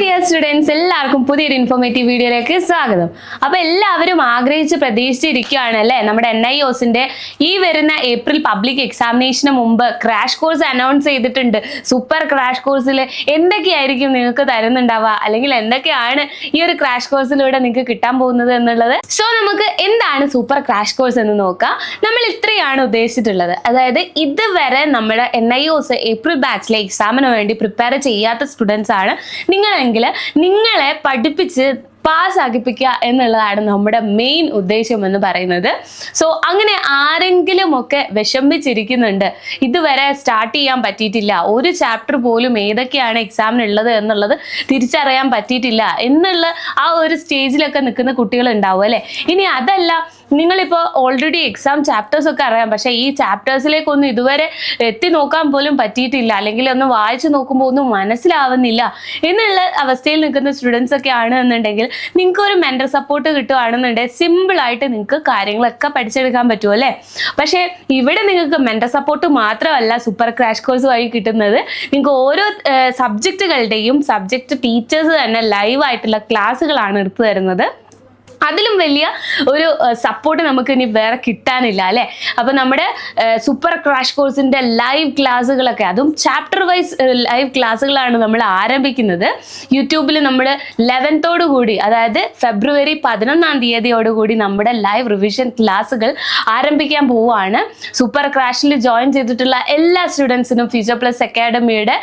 Dear students എല്ലാവർക്കും പുതിയൊരു informative വീഡിയോയിലേക്ക് സ്വാഗതം. അപ്പൊ എല്ലാവരും ആഗ്രഹിച്ച് പ്രതീക്ഷിച്ചിരിക്കുകയാണ് അല്ലേ? നമ്മുടെ എൻ ഐ ഒസിന്റെ ഈ വരുന്ന ഏപ്രിൽ പബ്ലിക് എക്സാമിനേഷന് മുമ്പ് ക്രാഷ് കോഴ്സ് അനൗൺസ് ചെയ്തിട്ടുണ്ട്. സൂപ്പർ ക്രാഷ് കോഴ്സിൽ എന്തൊക്കെയായിരിക്കും നിങ്ങൾക്ക് തരുന്നുണ്ടാവുക? അല്ലെങ്കിൽ എന്തൊക്കെയാണ് ഈ ഒരു ക്രാഷ് കോഴ്സിലൂടെ നിങ്ങൾക്ക് കിട്ടാൻ പോകുന്നത് എന്നുള്ളത്? സോ നമുക്ക് എന്താണ് സൂപ്പർ ക്രാഷ് കോഴ്സ് എന്ന് നോക്കാം. നമ്മൾ ഇത്രയാണ് ഉദ്ദേശിച്ചിട്ടുള്ളത്. അതായത് ഇതുവരെ നമ്മുടെ N I O S April ബാച്ചിലെ എക്സാമിന് വേണ്ടി പ്രിപ്പയർ ചെയ്യാത്ത സ്റ്റുഡൻസ് ആണ് നിങ്ങളെങ്കിൽ നിങ്ങളെ പഠിപ്പിച്ച് പാസ്സാക്കിപ്പിക്കുക എന്നുള്ളതാണ് നമ്മുടെ മെയിൻ ഉദ്ദേശം എന്ന് പറയുന്നത്. സോ അങ്ങനെ ആരെങ്കിലും ഒക്കെ വിഷമിച്ചിരിക്കുന്നുണ്ട്. ഇതുവരെ സ്റ്റാർട്ട് ചെയ്യാൻ പറ്റിയിട്ടില്ല. ഒരു ചാപ്റ്റർ പോലും ഏതൊക്കെയാണ് എക്സാമിനുള്ളത് എന്നുള്ളത് തിരിച്ചറിയാൻ പറ്റിയിട്ടില്ല എന്നുള്ള ആ ഒരു സ്റ്റേജിലൊക്കെ നിൽക്കുന്ന കുട്ടികൾ ഉണ്ടാവും അല്ലേ? ഇനി അതല്ല നിങ്ങളിപ്പോൾ ഓൾറെഡി എക്സാം ചാപ്റ്റേഴ്സ് ഒക്കെ അറിയാം. പക്ഷേ ഈ ചാപ്റ്റേഴ്സിലേക്കൊന്നും ഇതുവരെ എത്തി നോക്കാൻ പോലും പറ്റിയിട്ടില്ല. അല്ലെങ്കിൽ ഒന്ന് വായിച്ചു നോക്കുമ്പോൾ ഒന്നും മനസ്സിലാവുന്നില്ല. എന്നുള്ള അവസ്ഥയിൽ നിൽക്കുന്ന സ്റ്റുഡൻസ് ഒക്കെ ആണ് എന്നുണ്ടെങ്കിൽ നിങ്ങൾക്ക് ഒരു മെന്റർ സപ്പോർട്ട് കിട്ടുകയാണെന്നുണ്ടെങ്കിൽ സിമ്പിളായിട്ട് നിങ്ങൾക്ക് കാര്യങ്ങളൊക്കെ പഠിച്ചെടുക്കാൻ പറ്റുമോ അല്ലേ? പക്ഷേ ഇവിടെ നിങ്ങൾക്ക് മെന്റർ സപ്പോർട്ട് മാത്രമല്ല സൂപ്പർ ക്രാഷ് കോഴ്സ് വഴി കിട്ടുന്നത്. നിങ്ങൾക്ക് ഓരോ സബ്ജക്റ്റുകളുടെയും സബ്ജക്റ്റ് ടീച്ചേഴ്സ് തന്നെ ലൈവ് ആയിട്ടുള്ള ക്ലാസ്സുകളാണ് എടുത്തു തരുന്നത്. അതിലും വലിയ ഒരു സപ്പോർട്ട് നമുക്ക് ഇനി വേറെ കിട്ടാനില്ല അല്ലേ? അപ്പൊ നമ്മുടെ സൂപ്പർ ക്രാഷ് കോഴ്സിന്റെ ലൈവ് ക്ലാസ്സുകളൊക്കെ അതും ചാപ്റ്റർ വൈസ് ലൈവ് ക്ലാസ്സുകളാണ് നമ്മൾ ആരംഭിക്കുന്നത്. യൂട്യൂബിൽ നമ്മൾ ലെവൻത്തോടു കൂടി അതായത് ഫെബ്രുവരി പതിനൊന്നാം തീയതിയോടുകൂടി നമ്മുടെ ലൈവ് റിവിഷൻ ക്ലാസ്സുകൾ ആരംഭിക്കാൻ പോവുകയാണ്. സൂപ്പർ ക്രാഷിൽ ജോയിൻ ചെയ്തിട്ടുള്ള എല്ലാ സ്റ്റുഡൻസിനും ഫ്യൂച്ചർ പ്ലസ് അക്കാഡമിയുടെ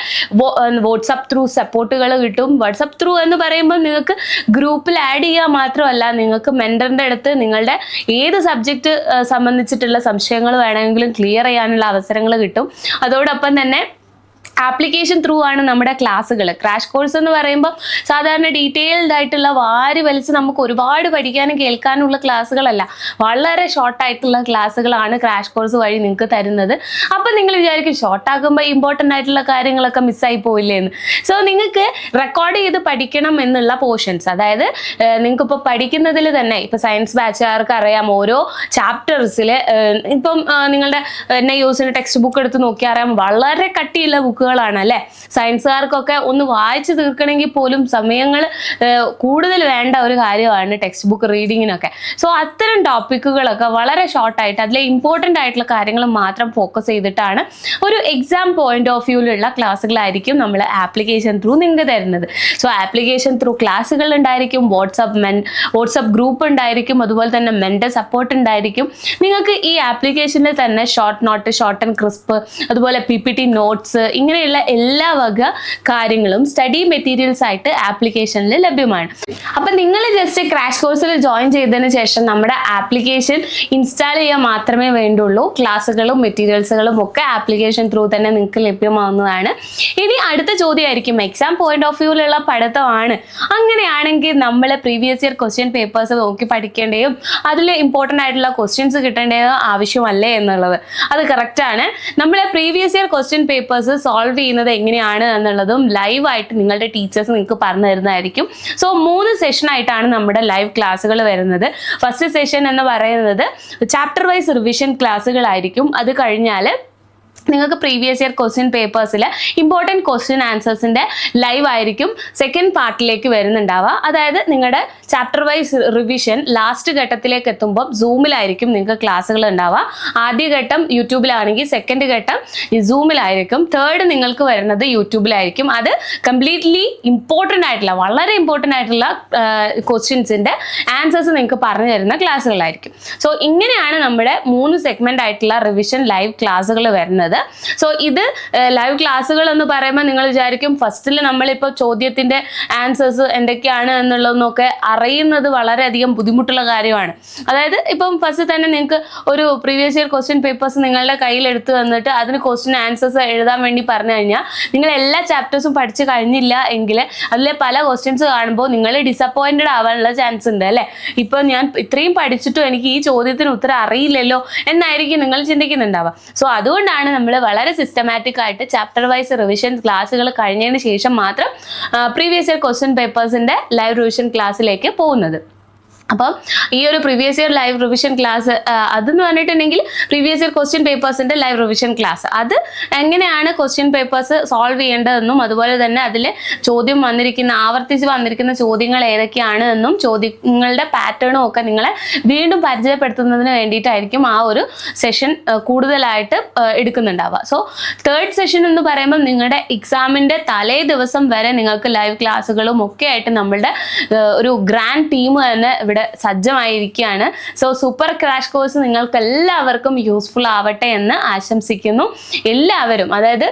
വാട്സപ്പ് ത്രൂ സപ്പോർട്ടുകൾ കിട്ടും. വാട്സപ്പ് ത്രൂ എന്ന് പറയുമ്പോൾ നിങ്ങൾക്ക് ഗ്രൂപ്പിൽ ആഡ് ചെയ്യുക മാത്രമല്ല നിങ്ങൾക്ക് മെന്ററിന്റെ അടുത്ത് നിങ്ങളുടെ ഏത് സബ്ജക്റ്റ് സംബന്ധിച്ചിട്ടുള്ള സംശയങ്ങൾ വേണമെങ്കിലും ക്ലിയർ ചെയ്യാനുള്ള അവസരങ്ങൾ കിട്ടും. അതോടൊപ്പം തന്നെ ആപ്ലിക്കേഷൻ ത്രൂ ആണ് നമ്മുടെ ക്ലാസ്സുകൾ ക്രാഷ് കോഴ്സ് എന്ന് പറയുമ്പോൾ സാധാരണ ഡീറ്റെയിൽഡ് ആയിട്ടുള്ള വാരി വലിച്ച് നമുക്ക് ഒരുപാട് പഠിക്കാനും കേൾക്കാനുള്ള ക്ലാസ്സുകളല്ല. വളരെ ഷോർട്ട് ആയിട്ടുള്ള ക്ലാസ്സുകളാണ് ക്രാഷ് കോഴ്സ് വഴി നിങ്ങൾക്ക് തരുന്നത്. അപ്പം നിങ്ങൾ വിചാരിക്കും ഷോർട്ട് ആക്കുമ്പോൾ ഇമ്പോർട്ടന്റ് ആയിട്ടുള്ള കാര്യങ്ങളൊക്കെ മിസ്സായി പോയില്ലേ എന്ന് സോ നിങ്ങൾക്ക് റെക്കോർഡ് ചെയ്ത് പഠിക്കണം എന്നുള്ള പോർഷൻസ് അതായത് നിങ്ങൾക്കിപ്പോൾ പഠിക്കുന്നതിൽ തന്നെ ഇപ്പോൾ സയൻസ് ബാച്ചുകാർക്ക് അറിയാം ഓരോ ചാപ്റ്റേഴ്സിൽ ഇപ്പം നിങ്ങളുടെ ഐ യൂസിന്റെ ടെക്സ്റ്റ് ബുക്ക് എടുത്ത് നോക്കിയാൽ അറിയാം വളരെ കട്ടിയുള്ള ബുക്കുകളാണ് അല്ലെ? സയൻസുകാർക്കൊക്കെ ഒന്ന് വായിച്ചു തീർക്കണമെങ്കിൽ പോലും സമയങ്ങൾ കൂടുതൽ വേണ്ട ഒരു കാര്യമാണ് ടെക്സ്റ്റ് ബുക്ക് റീഡിങ്ങിനൊക്കെ സോ അത്തരം ടോപ്പിക്കുകളൊക്കെ വളരെ ഷോർട്ടായിട്ട് അതിലെ ഇമ്പോർട്ടന്റ് ആയിട്ടുള്ള കാര്യങ്ങൾ മാത്രം ഫോക്കസ് ചെയ്തിട്ടാണ് ഒരു എക്സാം പോയിന്റ് ഓഫ് വ്യൂവിലുള്ള ക്ലാസ്സുകളായിരിക്കും നമ്മൾ ആപ്ലിക്കേഷൻ ത്രൂ നിങ്ങൾക്ക് തരുന്നത്. സോ ആപ്ലിക്കേഷൻ ത്രൂ ക്ലാസ്സുകൾ ഉണ്ടായിരിക്കും വാട്സപ്പ് മെൻ വാട്സപ്പ് ഗ്രൂപ്പ് ഉണ്ടായിരിക്കും അതുപോലെ തന്നെ മെന്റൽ സപ്പോർട്ട് ഉണ്ടായിരിക്കും. നിങ്ങൾക്ക് ഈ ആപ്ലിക്കേഷനിൽ തന്നെ short note short and crisp അതുപോലെ പി പി ടി നോട്ട്സ് ഇങ്ങനെയുള്ള എല്ലാ വക കാര്യങ്ങളും സ്റ്റഡി മെറ്റീരിയൽസ് ആയിട്ട് ആപ്ലിക്കേഷനിൽ ലഭ്യമാണ്. അപ്പം നിങ്ങൾ ജസ്റ്റ് ക്രാഷ് കോഴ്സിൽ ജോയിൻ ചെയ്തതിന് ശേഷം നമ്മുടെ ആപ്ലിക്കേഷൻ ഇൻസ്റ്റാൾ ചെയ്യാൻ മാത്രമേ വേണ്ടുള്ളൂ. ക്ലാസ്സുകളും മെറ്റീരിയൽസുകളും ഒക്കെ ആപ്ലിക്കേഷൻ ത്രൂ തന്നെ നിങ്ങൾക്ക് ലഭ്യമാവുന്നതാണ്. ഇനി അടുത്ത ചോദ്യമായിരിക്കും. എക്സാം പോയിന്റ് ഓഫ് വ്യൂവിലുള്ള പഠിത്തമാണ്. അങ്ങനെയാണെങ്കിൽ നമ്മൾ പ്രീവിയസ് ഇയർ ക്വസ്റ്റ്യൻ പേപ്പേഴ്സ് നോക്കി പഠിക്കേണ്ടതും അതിൽ ഇമ്പോർട്ടന്റ് ആയിട്ടുള്ള ക്വസ്റ്റ്യൻസ് കിട്ടേണ്ടത് ആവശ്യമല്ലേ എന്നുള്ളത്. അത് കറക്റ്റാണ് നമ്മൾ previous year question papers solve ചെയ്യുന്നത് എങ്ങനെയാണ് എന്നുള്ളതും ലൈവായിട്ട് നിങ്ങളുടെ ടീച്ചേഴ്സ് നിങ്ങൾക്ക് പറഞ്ഞു തരുന്നതായിരിക്കും. സോ മൂന്ന് സെഷൻ ആയിട്ടാണ് നമ്മുടെ ലൈവ് ക്ലാസ്സുകൾ വരുന്നത്. ഫസ്റ്റ് സെഷൻ എന്ന് പറയുന്നത് ചാപ്റ്റർ വൈസ് റിവിഷൻ ക്ലാസ്സുകളായിരിക്കും അത് കഴിഞ്ഞാൽ നിങ്ങൾക്ക് പ്രീവിയസ് ഇയർ ക്വസ്റ്റ്യൻ പേപ്പേഴ്സിൽ ഇമ്പോർട്ടന്റ് ക്വസ്റ്റ്യൻ ആൻസേഴ്സിന്റെ ലൈവ് ആയിരിക്കും സെക്കൻഡ് പാർട്ടിലേക്ക് വരുന്നുണ്ടാവുക. അതായത് നിങ്ങളുടെ ചാപ്റ്റർ വൈസ് റിവിഷൻ ലാസ്റ്റ് ഘട്ടത്തിലേക്ക് എത്തുമ്പോൾ സൂമിലായിരിക്കും നിങ്ങൾക്ക് ക്ലാസ്സുകൾ ഉണ്ടാവുക. ആദ്യ ഘട്ടം യൂട്യൂബിലാണെങ്കിൽ സെക്കൻഡ് ഘട്ടം സൂമിലായിരിക്കും തേർഡ് നിങ്ങൾക്ക് വരുന്നത് യൂട്യൂബിലായിരിക്കും. അത് കംപ്ലീറ്റ്ലി ഇമ്പോർട്ടന്റ് ആയിട്ടുള്ള വളരെ ഇമ്പോർട്ടന്റ് ആയിട്ടുള്ള ക്വസ്റ്റ്യൻസിന്റെ ആൻസേഴ്സ് നിങ്ങൾക്ക് പറഞ്ഞു തരുന്ന ക്ലാസ്സുകളായിരിക്കും സോ ഇങ്ങനെയാണ് നമ്മുടെ മൂന്ന് സെഗ്മെന്റ് ആയിട്ടുള്ള റിവിഷൻ ലൈവ് ക്ലാസ്സുകൾ വരുന്നത്. സോ ഇത് ലൈവ് ക്ലാസ്സുകൾ എന്ന് പറയുമ്പോൾ നിങ്ങൾ വിചാരിക്കും ഫസ്റ്റിൽ നമ്മളിപ്പോൾ ചോദ്യത്തിന്റെ ആൻസേഴ്സ് എന്തൊക്കെയാണ് എന്നുള്ളതെന്നൊക്കെ അറിയുന്നത് വളരെയധികം ബുദ്ധിമുട്ടുള്ള കാര്യമാണ്. അതായത് ഇപ്പം ഫസ്റ്റ് തന്നെ നിങ്ങൾക്ക് ഒരു പ്രീവിയസ് ഇയർ ക്വസ്റ്റ്യൻ പേപ്പേഴ്സ് നിങ്ങളുടെ കയ്യിൽ എടുത്തു തന്നിട്ട് അതിന് ക്വസ്റ്റ്യൻ ആൻസേഴ്സ് എഴുതാൻ വേണ്ടി പറഞ്ഞു കഴിഞ്ഞാൽ നിങ്ങൾ എല്ലാ ചാപ്റ്റേഴ്സും പഠിച്ചു കഴിഞ്ഞില്ല എങ്കിൽ അതിലെ പല ക്വസ്റ്റ്യൻസ് കാണുമ്പോൾ നിങ്ങൾ ഡിസപ്പോയിന്റഡ് ആവാനുള്ള ചാൻസ് ഉണ്ട് അല്ലേ? ഇപ്പോൾ ഞാൻ ഇത്രയും പഠിച്ചിട്ടും എനിക്ക് ഈ ചോദ്യത്തിന് ഉത്തരം അറിയില്ലല്ലോ എന്നായിരിക്കും നിങ്ങൾ ചിന്തിക്കുന്നുണ്ടാവുക. സോ അതുകൊണ്ടാണ് നമ്മൾ വളരെ സിസ്റ്റമാറ്റിക് ആയിട്ട് ചാപ്റ്റർ വൈസ് റിവിഷൻ ക്ലാസ്സുകൾ കഴിഞ്ഞതിന് ശേഷം മാത്രം പ്രീവിയസ് ഇയർ ക്വസ്റ്റ്യൻ പേപ്പേഴ്സിന്റെ ലൈവ് റിവിഷൻ ക്ലാസ്സിലേക്ക് പോകുന്നത്. അപ്പം ഈ ഒരു previous year live revision class അതെന്ന് പറഞ്ഞിട്ടുണ്ടെങ്കിൽ പ്രീവിയസ് ഇയർ ക്വസ്റ്റ്യൻ പേപ്പേഴ്സിന്റെ ലൈവ് റിവിഷൻ ക്ലാസ് അത് എങ്ങനെയാണ് ക്വസ്റ്റ്യൻ പേപ്പേഴ്സ് സോൾവ് ചെയ്യേണ്ടതെന്നും അതുപോലെ തന്നെ അതിൽ ചോദ്യം വന്നിരിക്കുന്ന ആവർത്തിച്ച് വന്നിരിക്കുന്ന ചോദ്യങ്ങൾ ഏതൊക്കെയാണ് എന്നും ചോദ്യങ്ങളുടെ പാറ്റേണും ഒക്കെ നിങ്ങളെ വീണ്ടും പരിചയപ്പെടുത്തുന്നതിന് വേണ്ടിയിട്ടായിരിക്കും ആ ഒരു സെഷൻ കൂടുതലായിട്ട് എടുക്കുന്നുണ്ടാവുക. സോ തേർഡ് സെഷൻ എന്ന് പറയുമ്പോൾ നിങ്ങളുടെ എക്സാമിന്റെ തലേ ദിവസം വരെ നിങ്ങൾക്ക് ലൈവ് ക്ലാസ്സുകളും ഒക്കെ ആയിട്ട് നമ്മളുടെ ഒരു ഗ്രാൻഡ് ടീം തന്നെ ഇവിടെ സജ്ജമായിരിക്കുകയാണ്. സോ സൂപ്പർ ക്രാഷ് കോഴ്സ് നിങ്ങൾക്ക് എല്ലാവർക്കും യൂസ്ഫുൾ ആവട്ടെ എന്ന് ആശംസിക്കുന്നു. എല്ലാവരും അതായത്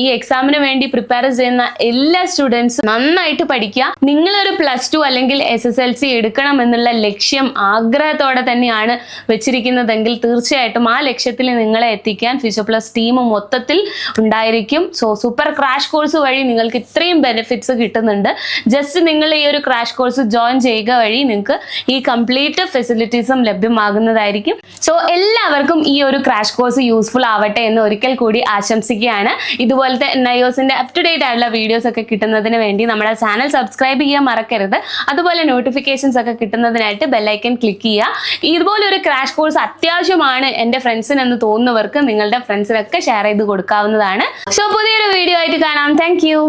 ഈ എക്സാമിന് വേണ്ടി പ്രിപ്പയർ ചെയ്യുന്ന എല്ലാ സ്റ്റുഡൻസും നന്നായിട്ട് പഠിക്കുക. നിങ്ങളൊരു പ്ലസ് ടു അല്ലെങ്കിൽ എസ് എസ് എൽ സി എടുക്കണം എന്നുള്ള ലക്ഷ്യം ആഗ്രഹത്തോടെ തന്നെയാണ് വെച്ചിരിക്കുന്നതെങ്കിൽ തീർച്ചയായിട്ടും ആ ലക്ഷ്യത്തിൽ നിങ്ങളെ എത്തിക്കാൻ ഫ്യൂച്ചർ പ്ലസ് ടീം മൊത്തത്തിൽ ഉണ്ടായിരിക്കും. സോ സൂപ്പർ ക്രാഷ് കോഴ്സ് വഴി നിങ്ങൾക്ക് ഇത്രയും ബെനിഫിറ്റ്സ് കിട്ടുന്നുണ്ട്. ജസ്റ്റ് നിങ്ങൾ ഈ ഒരു ക്രാഷ് കോഴ്സ് ജോയിൻ ചെയ്യുക വഴി നിങ്ങൾക്ക് ഈ കംപ്ലീറ്റ് ഫെസിലിറ്റീസും ലഭ്യമാകുന്നതായിരിക്കും. സോ എല്ലാവർക്കും ഈ ഒരു ക്രാഷ് കോഴ്സ് യൂസ്ഫുൾ ആവട്ടെ എന്ന് ഒരിക്കൽ കൂടി ആശംസിക്കുകയാണ്. ഇതുപോലത്തെ നയോസിന്റെ അപ് ടു ഡേറ്റ് ആയിട്ടുള്ള വീഡിയോസ് ഒക്കെ കിട്ടുന്നതിന് വേണ്ടി നമ്മുടെ ചാനൽ സബ്സ്ക്രൈബ് ചെയ്യാൻ മറക്കരുത്. അതുപോലെ നോട്ടിഫിക്കേഷൻസ് ഒക്കെ കിട്ടുന്നതിനായിട്ട് ബെല്ലൈക്കൻ ക്ലിക്ക് ചെയ്യുക. ഇതുപോലെ ഒരു ക്രാഷ് കോഴ്സ് അത്യാവശ്യമാണ് എന്റെ ഫ്രണ്ട്സിന് എന്ന് തോന്നുന്നവർക്ക് നിങ്ങളുടെ ഫ്രണ്ട്സിനൊക്കെ ഷെയർ ചെയ്ത് കൊടുക്കാവുന്നതാണ്. സോ പുതിയൊരു വീഡിയോ ആയിട്ട് കാണാം. താങ്ക്